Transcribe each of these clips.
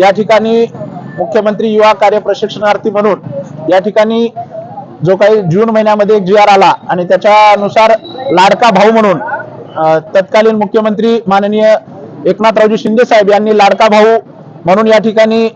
या ठिकाणी मुख्यमंत्री युवा कार्य प्रशिक्षणार्थी म्हणून या ठिकाणी जो काही जून महिन्यामध्ये एक जी आर आला आणि त्याच्यानुसार लाडका भाऊ म्हणून तत्कालीन मुख्यमंत्री माननीय एकनाथरावजी शिंदे साहेब यांनी लाडका भाऊ म्हणून या ठिकाणी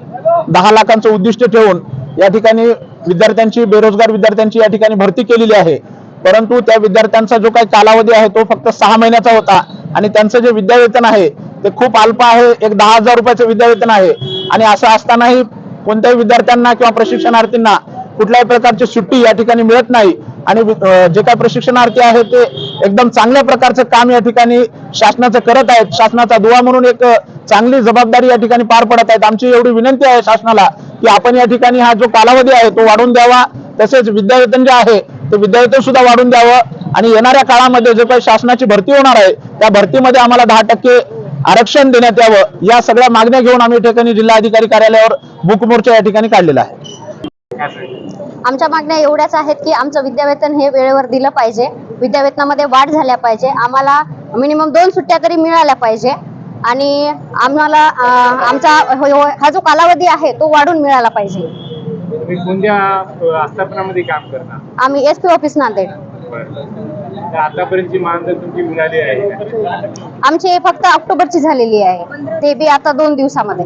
दहा लाखांचं उद्दिष्ट ठेवून या ठिकाणी विद्यार्थ्यांची बेरोजगार विद्यार्थ्यांची या ठिकाणी भरती केलेली आहे. परंतु त्या विद्यार्थ्यांचा जो काही कालावधी आहे तो फक्त सहा महिन्याचा होता आणि त्यांचं जे विद्यावेतन आहे ते खूप अल्प आहे. एक दहा हजार रुपयाचं विद्यावेतन आहे. आणि असं असतानाही कोणत्याही विद्यार्थ्यांना किंवा प्रशिक्षणार्थींना कुठल्याही प्रकारची सुट्टी या ठिकाणी मिळत नाही. आणि जे काही प्रशिक्षणार्थी आहे ते एकदम चांगल्या प्रकारचं काम या ठिकाणी शासनाचं करत आहेत. शासनाचा दुवा म्हणून एक चांगली जबाबदारी या ठिकाणी पार पडत आहेत. आमची एवढी विनंती आहे शासनाला की आपण या ठिकाणी हा जो कालावधी आहे तो वाढवून द्यावा. तसेच विद्यावेतन जे आहे ते विद्यावेतन सुद्धा वाढवून द्यावं. आणि येणाऱ्या काळामध्ये जे काही शासनाची भरती होणार आहे त्या भरतीमध्ये आम्हाला दहा टक्के आरक्षण देण्यात यावं या सगळ्या मागण्या घेऊन आम्ही ठिकाणी जिल्हाधिकारी कार्यालयावर बुक मोर्चा या ठिकाणी काढलेला आहे. आमच्या मागण्या एवढ्याच आहेत की आमचं विद्यावेतन हे वेळेवर दिलं पाहिजे. विद्यावेतनामध्ये वाढ झाल्या पाहिजे. आम्हाला मिनिमम दोन सुट्ट्या तरी मिळाल्या पाहिजे. आणि आम्हाला आमचा हो- हो- हा जो कालावधी आहे तो वाढून मिळाला पाहिजे. आम्ही एस पी ऑफिस नांदेड. आतापर्यंतची मानधन तुमची मिळाली आहे का? आमची फक्त ऑक्टोबरची झालेली आहे. ते बी आता दोन दिवसामध्ये.